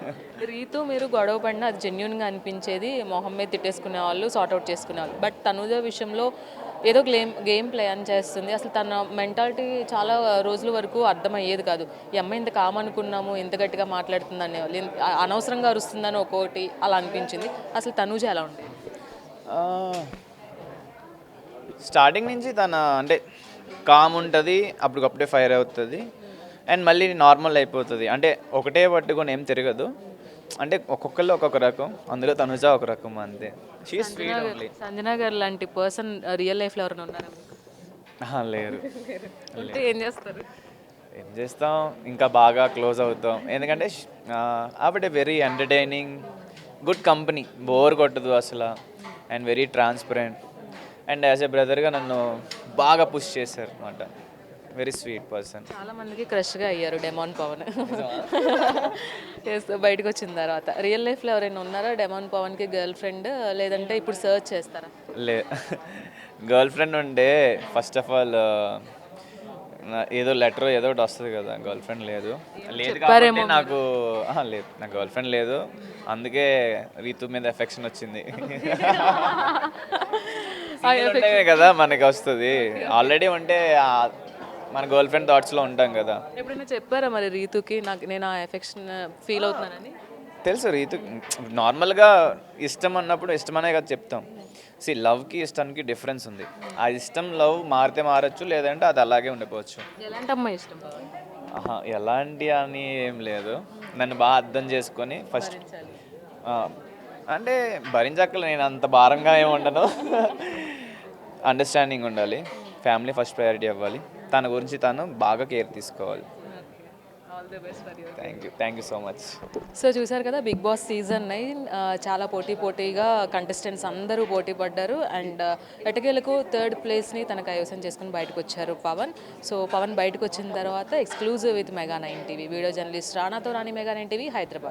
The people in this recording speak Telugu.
రీతు మీరు గొడవ పడిన అది జెన్యున్గా అనిపించేది మొహం మీద తిట్టేసుకునే వాళ్ళు సార్ట్అవుట్ చేసుకునే వాళ్ళు. బట్ తనుజ విషయంలో ఏదో గేమ్ గేమ్ ప్లే అని చేస్తుంది. అసలు తన మెంటాలిటీ చాలా రోజుల వరకు అర్థమయ్యేది కాదు. ఈ అమ్మాయి ఇంత కామనుకున్నాము ఇంత గట్టిగా మాట్లాడుతుంది అనేవాళ్ళు అనవసరంగా అరుస్తుందని ఒక్కోటి అలా అనిపించింది. అసలు తనుజ ఎలా ఉండేది స్టార్టింగ్ నుంచి తన అంటే కామ్ ఉంటుంది అప్పటికప్పుడే ఫైర్ అవుతుంది. అండ్ మళ్ళీ నార్మల్ అయిపోతుంది. అంటే ఒకటే పట్టుకొని ఏం తిరగదు. అంటే ఒక్కొక్కళ్ళు ఒక్కొక్క రకం అందులో తనుజ ఒక రకం అంతే. షీ స్వీట్ ఓన్లీ సంజనా గారు లాంటి పర్సన్ రియల్ లైఫ్లో ఎవరైనా ఉన్నారా లేరు. ఉంటే ఏం చేస్తారు? ఏం చేస్తాం? ఇంకా బాగా క్లోజ్ అవుతాం. ఎందుకంటే ఆవిడ very entertaining good company bore కొట్టదు అసలు. And very transparent and as a బ్రదర్గా నన్ను బాగా పుష్ చేశారు అనమాట వెరీ స్వీట్ పర్సన్ చాలా మందికి క్రష్గా అయ్యారు డెమాన్ పవన్ బయటకు వచ్చిన తర్వాత. రియల్ లైఫ్లో ఎవరైనా ఉన్నారా డెమాన్ పవన్కి గర్ల్ ఫ్రెండ్ లేదంటే ఇప్పుడు సర్చ్ చేస్తారా? లే. గర్ల్ ఫ్రెండ్ ఉంటే ఫస్ట్ ఆఫ్ ఆల్ ఏదో లెటర్ ఏదో ఒకటి వస్తుంది కదా గర్ల్ ఫ్రెండ్ లేదు. లేదు కాబట్టి నాకు లేదు. నాకు గర్ల్ ఫ్రెండ్ లేదు. అందుకే రీతు మీద ఎఫెక్షన్ వచ్చింది. కదా మనకి వస్తుంది. ఆల్రెడీ ఉంటే మన గర్ల్ ఫ్రెండ్ థాట్స్లో ఉంటాం కదా. ఎప్పుడైనా చెప్పారా మరి రీతుకి? నాకు నేను ఆ ఎఫెక్షన్ ఫీల్ అవుతున్నానని. తెలుసు రీతు. నార్మల్గా ఇష్టం అన్నప్పుడు ఇష్టమనే కదా చెప్తాం. సి లవ్కి ఇష్టానికి డిఫరెన్స్ ఉంది. ఆ ఇష్టం లవ్ మారితే మారచ్చు లేదంటే అది అలాగే ఉండిపోవచ్చు. ఎలాంటి అమ్మాయి ఇష్టం? ఆహా, ఎలాంటి అని ఏం లేదు. నన్ను బాగా అర్థం చేసుకొని ఫస్ట్ అంటే భరించక్కల నేను అంత భారంగా ఏమి ఉండను. అండర్స్టాండింగ్ ఉండాలి. ఫ్యామిలీ ఫస్ట్ ప్రయారిటీ అవ్వాలి. తన గురించి తను బాగా కేర్ తీసుకోవాలి. All the best for you thank you thank you so much so చూసారు కదా బిగ్ బాస్ సీజన్ నైన్ చాలా పోటీ పోటీగా కంటెస్టెంట్స్ అందరూ పోటీ పడ్డారు. అండ్ ఎటకేలకు థర్డ్ ప్లేస్ని తన కైవసం చేసుకుని బయటకు వచ్చారు పవన్. సో పవన్ బయటకు వచ్చిన తర్వాత exclusive with mega nine TV. Video journalist రానాతో Rani mega nine TV Hyderabad.